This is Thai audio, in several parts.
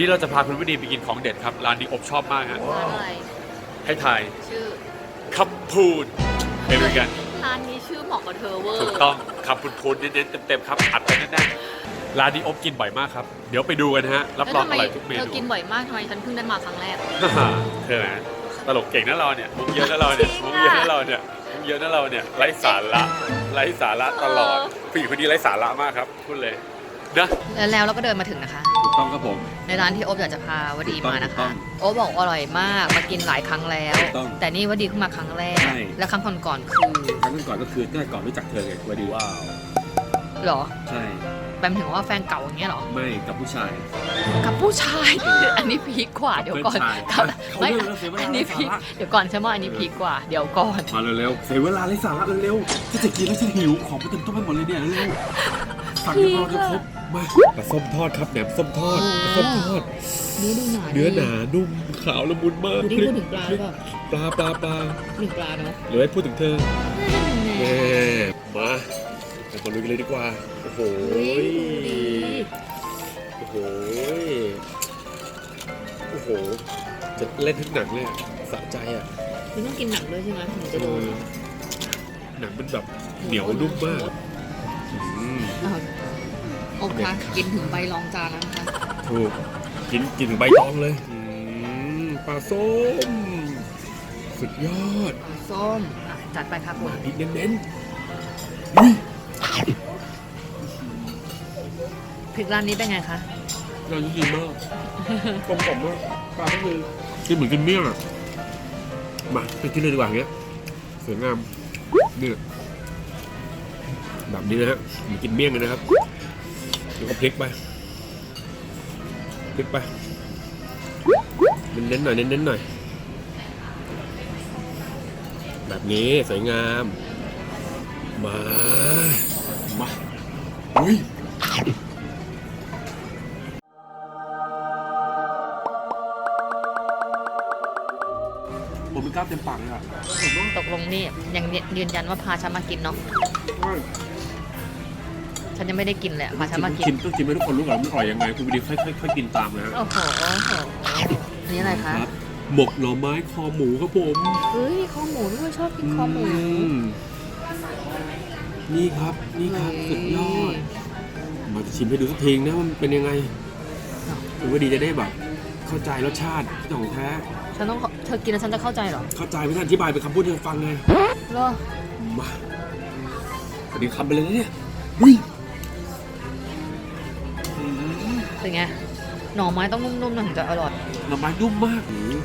นนี้เราจะพาคุณวดีไปกินของเด็ดครับ ร้านนี้อบชอบมากฮะร้านอะไร ให้ทายชื่อคับพูดเป็นเหมือนกัน ร้านนี้ชื่อเหมาะกับเธอเวอร์ถูกต้องคับพูดพูดเน้นๆเต็มๆครับ อัดไปแน่ๆร้านนี้อบกินบ่อยมากครับ เดี๋ยวไปดูกันฮะ รับรองอร่อยทุกเมเธนูอกินบ่อยมากทำไมฉันเพิ่งได้มาครั้งแรก เธอนะตลกเก่งนะเราเนี่ยมุกเยอะนะเราเนี่ยจริงมุอะกเยอะนะเราเนี่ยมุกเยอะนะเราเนี่ยไร้สาระไร้สาระตลอดเออผู้หญิงคนนี้ไร้สาระมากครับพูดเลยนะแล้วเราก็เดินมาถึงนะคะถูก ต้องครับผม ในร้านที่โอ๊บอยากจะพาวดีมานะถูกต้คะองโอ๊บบอกอร่อยมากมากินหลายครั้งแล้ว ถูกต้องแต่นี่วดีเพิ่งมาครั้งแรก ใช่ และครั้งก่อนๆคือครั้งก่อนก็คือตั้งแต่ก่อนรู้จักเธอไงว่าดีว้าวเหรอใช่แปลถึงว่าแฟนเก่าอย่างเงี้ยเหรอไม่กับผู้ชาย กับผู้ชาย อันนี้พีคกว่าเดี๋ยวก่อนเพื่อนชายกับเขาไม่เลิกแล้วเสียเวลา อันนี้ไร้สาระพีคเดี๋ยวก่อนใช่ไหมอันนี้พีคกว่าเดี๋ยวก่อน มาเร็วๆเสียเวลาไร้สาระเร็วๆถ้าจะกินแล้วฉันหิวของไปเต็มโต๊ะไปหมดเลยเนี่ยเร็วๆสั่งให้เราจะครบ มาปลาส้มทอดครับแหนมส้มทอดปลาส้มทอด เนื้อดูหนาเนื้อหนา นุ่มขาวละมุนมากนี่พูดถึงปลาหรือเปล่าปลาปลาปลาหนึ่งปลาเนาะหรือให้พูดถึงเธอแหแหมมมาไปคนลุยกันเลยดีกว่า โอ้โหเฮ้ยดูดีโอ้โหโอ้โห จะเล่นทั้งหนังเลยอะสะใจอะคุณต้องกินหนังด้วยใช่ไหมถึงเอจะโดนอหนังมันแบบเหนียวนุ่มมากอืมอ้าว โอเคกินถึงใบรองจานแล้วนะคะถูกกินกินถึงใบตองเลยอืมปลาส้ม สุดยอดปลาส้มอะจัดไปครับคุมาณพริกเน้นๆอุ้ยพริกร้านนี้เป็นไงคะงานดีมากกลมกล่อมมากปลาก็คือกินเหมือนกินเมี่ยงอะมาไปกินเลยดีกว่าอย่างเงี้ยสวยงามเนี่ยแบบนี้นะฮะเหมือนกินเมี่ยงเลยนะครับ แล้วก็พลิกไปพลิกไปเน้นๆหน่อยเน้นๆหน่อย แบบนี้สวยงาม มา มาอุ้ยผมเป็นกล้ามเต็มปากเลยอะ ตกลงนี่ยังยืนยันว่าพาฉันมากินเนาะ ฉันยังไม่ได้กินเลยอะพาฉันมากินชิมต้องชิมให้ทุกคนรู้ก่อนว่ามันอร่อยยังไงคุณวิดีค่อยๆค่อยๆกินตามนะฮะโอ้โหโอ้โหอันนี่อะไรคะครับหมกหน่อไม้คอหมูครับผมเฮ้ยมีคอหมูด้วยชอบกินคอหมูมนี่ครับนี่ครับสุดยอด มาจะชิมให้ดูสักทีนะว่ามันเป็นยังไงคุณวิดีจะได้แบบเข้าใจรสชาติของแท้ฉันต้องเธอกินแล้วฉันจะเข้าใจเหรอเข้าใจไม่ทันอธิบายเป็นคำพูดให้ฟังไง เหรอ มาพอดีคำไปเลยนะเนี่ยอุ้ย เป็นไง หน่อไม้ต้องนุ่มๆหน่อยถึงจะอร่อยหน่อไม้นุ่มมากอืม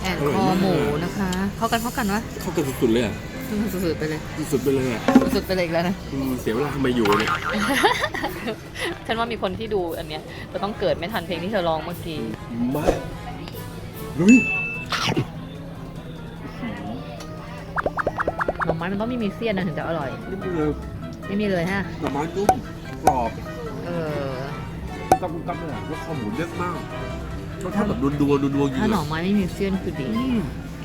แอนคอหมูนะคะ เข้ากันเข้ากันวะเข้ากันสุดๆเลยอะสุดๆไปเลยสุดๆไปเลยอะสุดๆไปเลยอีกแล้วนะ อืมเสียเวลาทำไมอยู่เนี่ยฉันว่ามีคนที่ดูอันเนี้ยจะต้องเกิดไม่ทันเพลงที่เธอร้องเมื่อกี้ มาลุยหน่อไม้มันต้องไม่มีเสี้ยนนะถึงจะอร่อย นี่มันเลยไม่มีเลยฮะหน่อไม้นุ่มกรอบเออ กำกับเลยอะแล้วคอหมูเยอะมากรสชาติแบบนัวๆนัวๆอยู่ถ้าหน่อไม้ไม่มีเสี้ยนคือดี อืม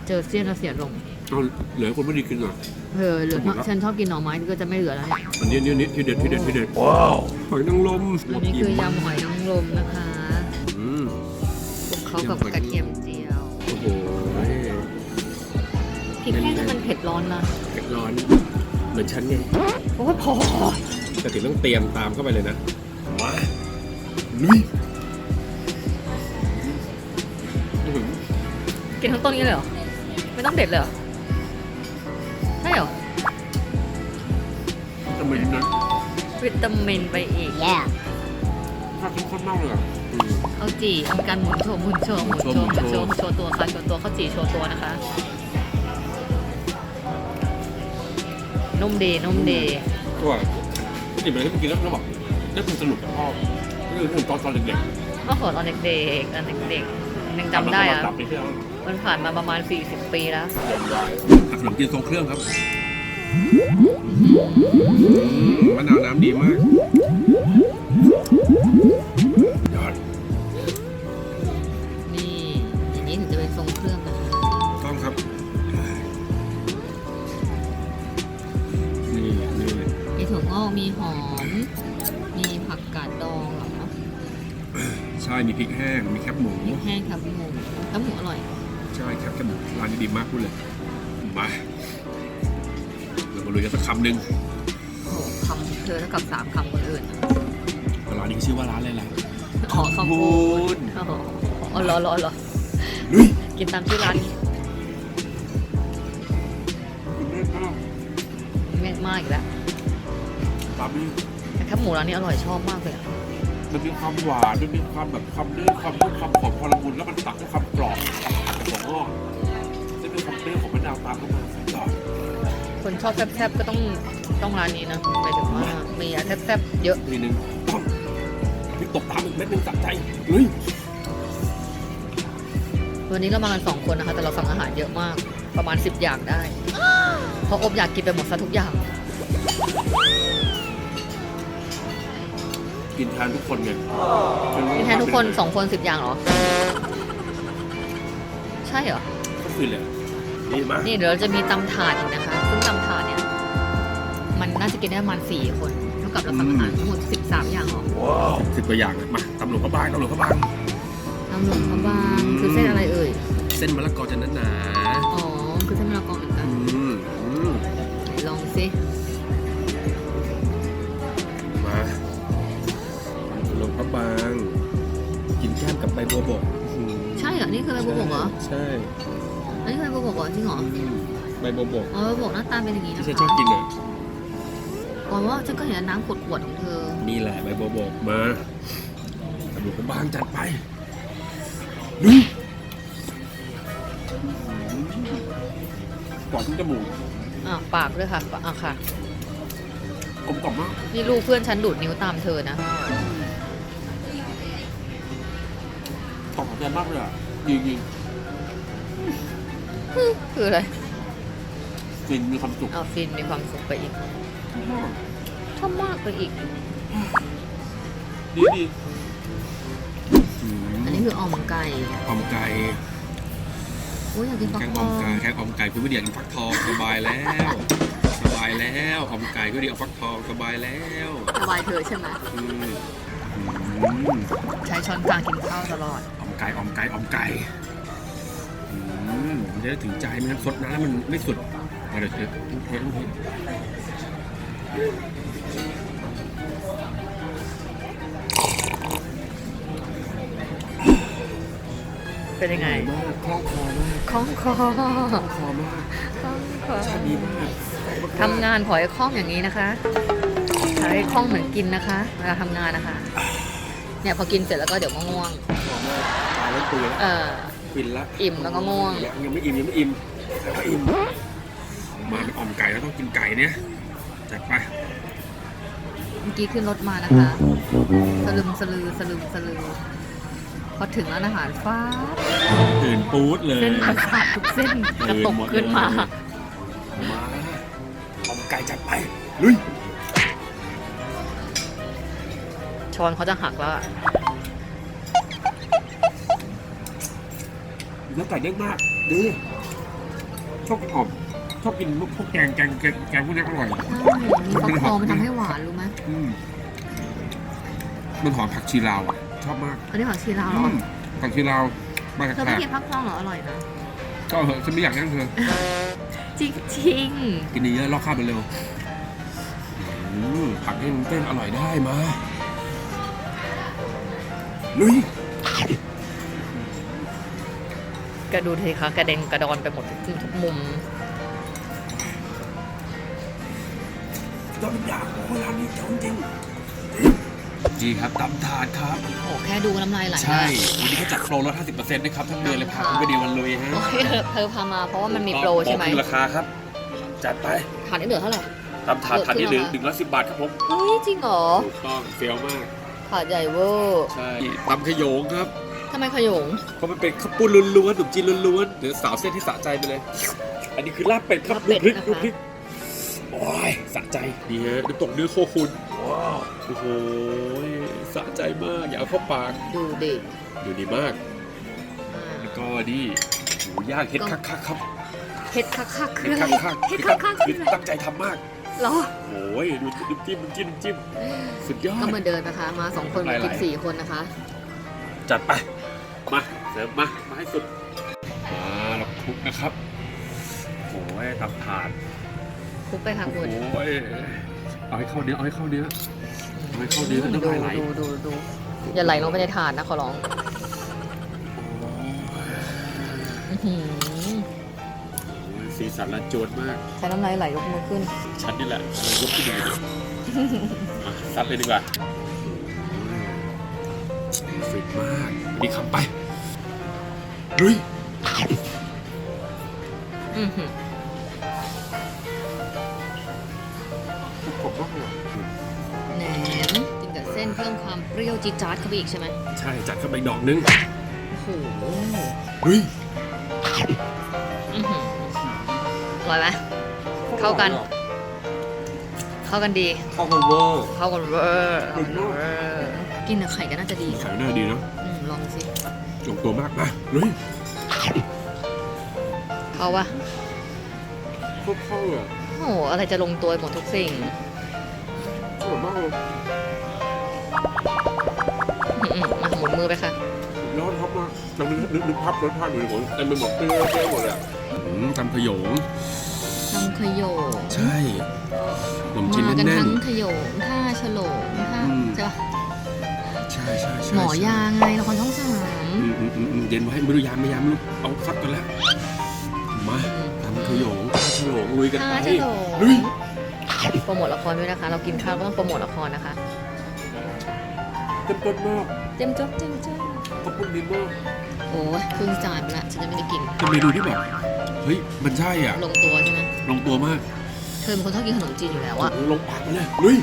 เจอเสี้ยนแล้วเสียลงเอาเหลือคนไม่ดีกินหน่อย เออเหลือหมดแล้ว ฉันชอบกินหน่อไม้ก็จะไม่เหลือแล้วเนี่ยอันนี้อันนี้ที่เด็ดที่เด็ดที่เด็ดว้าวหอยนางรมอันนี้คือยำหอยนางรมนะคะอืมคลุกเขากับกระเทียมเจียวโอ้โหพริกแห้งนี่มันเผ็ดร้อนนะเผ็ดร้อนเหมือนฉันไง โอ้ยพอ แต่ถึงต้องเตรียมตามเข้าไปเลยนะมา ลุยอื้อหือกินทั้งต้นนี้เลยเหรอ ไม่ต้องเด็ดเลยเหรอใช่เหรอทำไมนะวิตามินไปอีกชอบกินข้าวเน่าเลยอะอืม เอาจี่มีการหมุนโชว์หมุนโชว์หมุนโชว์หมุนโชว์โชว์ตัวค่ะโชว์ตัวข้าวจี่โชว์ตัวนะคะนุ่มดีนุ่มดีก็นี่เป็นอะไรที่ผมกินแล้วแล้วแบบได้ความสนุกกับพ่อนี่ คือตอนตอนเด็กก็ขอตอนเด็กๆตอนเด็กๆยังๆจำได้อะตับไปเที่ยวมันผ่านมาประมาณ 40 ปีแล้ว ขนมจีนทรงเครื่องครับมะนาวน้ำดีมากยอด มีพริกแห้ง มีแคบหมูแห้งครับหมูแล้วหมูอร่อย ใช่แคบแคบหมูร้านนี้ดีมากพูดเลย มาเรามาลุยกันสักคำหนึ่งโอ้โหคำเธอเท่ากับสามคำคนอื่นร้านนี้ชื่อว่าร้านอะไรล่ะ อ๋อคำพูดดโอ้โหอ๋อรอรอรอลุยกินตามชื่อร้านนี้คุณแม่ข้าวแม่นมากอีกแล้วตามนี้แต่แคบหมูร้านนี้อร่อยชอบมากเลยอะ มันมีความหวานมันมีความแบบความเนื้อความนุ่มความหอมความละมุนแล้วมันตัดด้วยความกรอบผัดกับถั่วงอกจะมีความเปรี้ยวของมะนาวตามเข้ามาสุดยอดคนชอบแซ่บๆก็ต้องต้องร้านนี้นะหมายถึงว่ามีอะไรแซ่บๆเยอะทีนึงต้องพริกตบตามอีกเม็ดหนึงสะใจเฮ้ยวันนี้เรามากันสองคนนะคะ แต่เราสั่งอาหารเยอะมากประมาณ 10 อย่างได้ เพราะอบอยากกินไปหมดซะทุกอย่าง กินทานทุกคนไงกินแทนทุกคนสองคนสิบอย่างเหรอ ใช่เหรอ ก็คือเลยนี่มานี่เดี๋ยวเราจะมีตำถาดอีกนะคะ ซึ่งตำถาดเนี่ย มันน่าจะกินได้ประมาณสี่คน เท่ากับเราสั่งอาหารทั้งหมดสิบสามอย่างเหรอว้าวสิบกว่าอย่างเลยมาตำหลวงพระบางตำหลวงพระบาง ตำหลวงพระบางคือเส้นอะไรเอ่ย เส้นมะละกอจะหนาอ๋อ คือเส้นมะละกอเหมือนๆกันอืมอืมไหนลองสิ หลวงพระบางกินแก้มกับใบบัวบกอืมใช่เหรอ นี่คือใบบัวบกเหรอ ใช่อันนี้คือใบบัวบกเหรอจริงเหรออืมใบบัวบกอ๋อใบบัวบกหน้าตาเป็นอย่างนี้ที่นะฉันคะชอบกินอะอ๋อว่าฉันก็เห็นน้ำขวดๆของเธอ นี่แหละใบบัวบกมาตำหลวงพระบางจัดไปนี่กรอบที่จมูกอะปากด้วยค่ะอะค่ะกลมกล่อมมาก นี่ลูกเพื่อนฉันดูดนิ้วตามเธอนะ อบใจมากเลยอะจริงจริงคืออะไรๆฟินมีความสุขเอาฟินมีความสุขไปอีกชอบมากไปอีก ดีดีอันนี้คือออมไก่ออมไก่อุ้ยอยากกินฟักแกงทอออมงไก่แกงออมไก่คือไม่เดียกินฟักทองสบายแล้ว สบายแล้วออมไก่ก็ดีเอาฟักทองสบายแล้วสบายเธอใช่ไหมอืมอืมใช้ช้อนกลางกินข้าวตลอดออม ไก่ออมไก่ออมไก่อืมมันจะได้ถึงใจไม่งั้นสดน้ำมันไม่สุดเอาเดี๋ยวเทเทเทเทเป็นยังไงมากคล่องคอมากคล่องคอคล่องคอมากคล่องคอชาติดีมากทำงานขอให้คล่องอย่างนี้นะคะขอให้คล่องเหมือนกินนะคะเวลาทำงานนะคะ เนี่ยพอกินเสร็จแล้วก็เดี๋ยวก็ง่วงคอมาก ตายแล้วตัวแล้วเออ ฟินแล้วอิ่มแล้วก็ง่วง ยังยังไม่อิ่มยังไม่อิ่มแต่ว่าอิ่มมาเป็นอ่อมไก่แล้วต้องกินไก่เนี่ยจัดไปเมื่อกี้ขึ้นรถมานะคะ สลึมสลือสลึมสลือ พอถึงร้านอาหารฟ้าบตื่นปู๊ดเลยเส้นประสาททุกเส้นกระตกขึ้นมา มาอ่อมไก่จัดไปลุยช้อนเขาจะหักแล้วอะ เนื้อไก่เด้งมากดีชอบกินอ่อมชอบกินพวกแกงแกงแกงแกงพวกนี้อร่อยใช่มีฟักทองมันทำให้หวานรู้ไหมอืมมันหอมผักชีลาวอะชอบมากอันนี้ผักชีลาวเหรอมผักชีลาวมาจากเธอแขไม่กกินฟักทองเหรออร่อยนะก็เหอะฉันไม่อยากนั่งเธอ จริงจริงกินเยอะๆลอกข้าวไปเร็วอืมผักเต้นเต้นอร่อยได้มาลุย กระดูเทคะกระเด็นกระดอนไปหมดทุกทุกมุมยอดอย่างโอ้ร้านนี้เจ๋งจริงจีครับตำถาดครับโอ้แค่ดูน้ำลายไหลใช่แล้ววันนี้เขาจัดโปรลด50%นะครับทั้งเดือนเลยพาคุณไปดีวันลุยฮะโอเคเธอพามาเพราะว่ามันมีโปรใช่ไหมบอกคือราคาครับ จัดไปถาดนี้เหลือเท่าไหร่ตำถาดถาดที่เหลือหนึ่งร้อยสิบบาทครับผมเฮ้ยจริงเหรอถูกต้องเฟี้ยวมากถาดใหญ่เวอร์ใช่ตำขยงครับ ทำไมขยง เพราะมันเป็นข้าวปุ้นล้วนๆขนมจีนล้วนๆเดี๋ยวสาวเส้นที่สะใจไปเลย อันนี้คือลาบเป็ดครับลาบเป็ดูดพริกนะคะ ดูพริกโอ้ยสะใจดีฮะน้ำตกเนื้อโคขุนว้าวโอ้โหสะใจมากอยากเอาเข้าปากดูดิดูดีมากแล้วก็นี่หมูย่างเฮ็ดคักๆครับเฮ็ดคักคักๆคือเฮ็ดอะไรคักๆเฮ็ดเฮ็คัดกคักๆคืคือออะไรตั้งใจทำมากเหรอโอ้ยดูน้ำจิ้มน้ำจิ้มน้ำจิ้มสุดยอก็ดเหมือนเดิมนะคะ มาสองคนหลายๆกินสี่คนนะคะ จัดไป มาเสิร์ฟมา มาให้สุด มาเราคลุกนะครับโอ้ยตับถาดคลุกไปค่ะคุณโอ้ยเอาให้เข้าเนื้อเอาให้เข้าเนื้อเอาให้เข้าเนื้อน้ำลายไหลดูดูดูอย่าไหลลงไปในถาดนะขอร้องอื้อหือโอ้ยสีสันละโจดมากใช้น้ำลายไหลยกมือขึ้นชัดนี่แหละยกขึ้นมาเลยอะซัดเลยดีกว่า ฟิตมากนี่คำไปลุยอือหือผมมากเลยแหนมกินกับเส้นเพิ่มความเปรี้ยวจี๊ดจ๊าดเข้าไปอีกใช่ไหมใช่จัดเข้าไปอีกดอกนึงโอ้โหเฮ้ยอื้อหืออร่อยไหมเข้ากัน เข้ากันดี เข้ากันเวอร์ เข้ากันเวอร์สุดยอดเวอร์ กินกับไข่ก็น่าจะดีไข่นะหน้าดีเนาะอืมลองสิลงตัวมากมาลุยเข้าปะโคตรเข้าเลยอะโอ้โหอะไรจะลงตัวหมดทุกสิ่งอร่อยมากเลยอืมๆมาหมุนมือไปค่ะยอดครับมากลองนึกนึกนึกภาพรสชาติดูดิผมเต็มไปหมดเปรี้ยวเปรี้ยวหมดเลยอะอืมทำขยงทำขยงใช่ขนมจีนมากันแน่นทั้งขยงท่าฉลงท่าอืมใช่ปะๆ ใช่ใช่ใช่หมอยางไงละครช่องสามอืมอืมอืมอืมเย็นไว้ไม่รู้ยามไม่ยามไม่รู้เอาซัดกันแล้วมาทำขยงทำขยงลุยกันท่าไปฉลงลุย โปรโมทละครด้วยนะคะ เรากินข้าวก็ต้องโปรโมทละครนะคะ เต็มต้นมากเต็มจ๊อบเต็มจ๊อบขอบคุณดีมากโอ้ยครึ่งจานไปละฉันจะไม่ได้กิน เป็นเมนูที่แบบเฮ้ยมันใช่อะลงตัวใช่ไหมลงตัวมากเธอเป็นคนชอบกินขนมจีนอยู่แล้วอะโอ้โหลงปากไปเลยลุย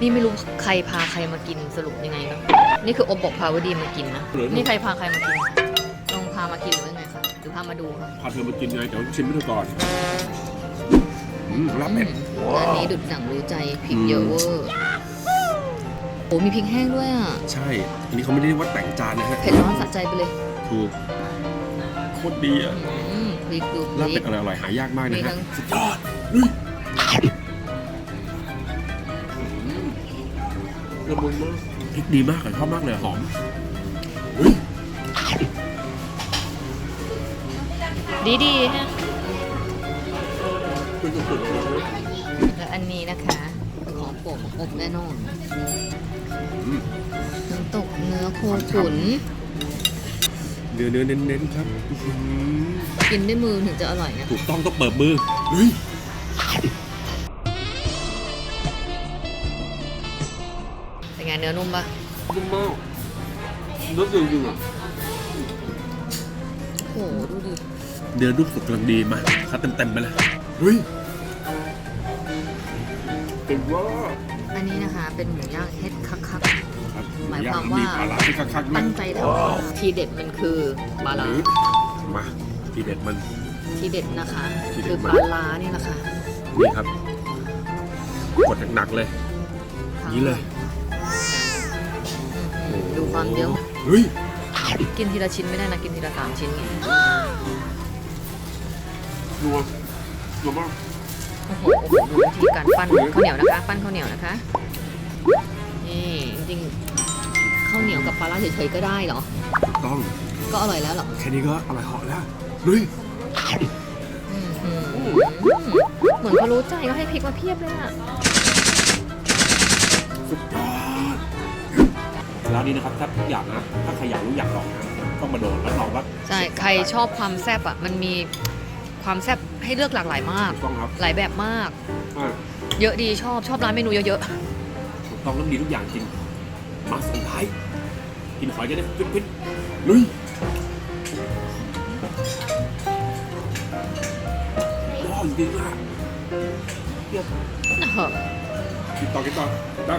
นี่ไม่รู้ใครพาใครมากินสรุปยังไงเนาะนี่คืออบบอกพาวดีมากินนะ นี่ใครพาใครมากินลองพามากินหรือว่าไงคะหรือพามาดูคะพาเธอมากินไงเดี๋ยวชิมให้เธอก่อนอืมรับเป็ดร้านนี้ดุดหนังรู้ใจพริกเยอะเวอร์โอ้มีพริกแห้งด้วยอะ ใช่ อันนี้เขาไม่ได้เรียกว่าแต่งจานนะฮะ เผ็ดร้อนสะใจไปเลย ถูก โคตรดีอะอืมพริกดูพลาบริเป็กดอร่อยๆหายากมากนะมีทั้ฮะงสุดยอด ละมุนมากพริกดีมากเลยชอบมากเลยหอมเฮ้ยดีดีๆฮะเป็นสุดๆเลยและอันนี้นะคะของผมอบแน่นอนอืมน้ำตกเนื้อโคขุน เนื้อเนื้อเน้นๆครับอื้อหือกินด้วยมือถึงจะอร่อยนะ ถูกต้องต้องเปิดมือเฮ้ย นไงเนื้อนุ่มปะนุ่มมากเนื้อจริงๆอะโอ้โหดูดิเนื้อนุ่มสุกกำลังดีมาคัดเต็มๆไปเลยเฮ้ยเต็มว่าอันนี้นะคะ เป็นหมูย่างเฮ็ดคักครับหมายความว่าปลาร้าที่คักๆๆด้วตั้ยงใจทำทีเด็ดมันคือปลาร้าหรือมาทีเด็ดมัน ทีเด็ดนะคะทีเด็คืดอมาปกลาร้านี่แหละค่ะนี่ครับกดหนักๆเลย นี่เลยอืม ดูความเยอะเฮ้ยกินทีละชิ้นไม่ได้นะกินทีละสามชิ้นไงนัวนัวมากโอ้โหโอ้โหดูวิธีการปั้นข้าวเหนียวนะคะ ปั้นข้าวเหนียวนะคะนี่จริงๆข้าวเหนียวกับปลาร้าเฉยๆก็ได้เหรอถูกต้องก็อร่อยแล้วเหรอแค่นี้ก็อร่อยเหาะแล้วเฮ้ยอืมอืมเหมือนเขารู้ใจก็ให้พริกมาเพียบเลยอะ สุดยอด ร้านนี้นะครับถ้าอยากนะ ถ้าใครอยากรู้อยากลองนะต้องมาโดนรับรองว่าใช่ ใครชอบความแซ่บอะ มันมีความแซ่บให้เลือกหลากหลายมากถูกต้องครับหลายแบบมาก อ่าเยอะดีชอบชอบร้านเมนูเยอะถูกต้องแล้วดีทุกอย่างจริง มาสุดท้ายกินหอยจะได้ฟิตฟิตๆลุยว้าวจริงๆอะเยี่ยมๆเออ กินต่อกินต่อได้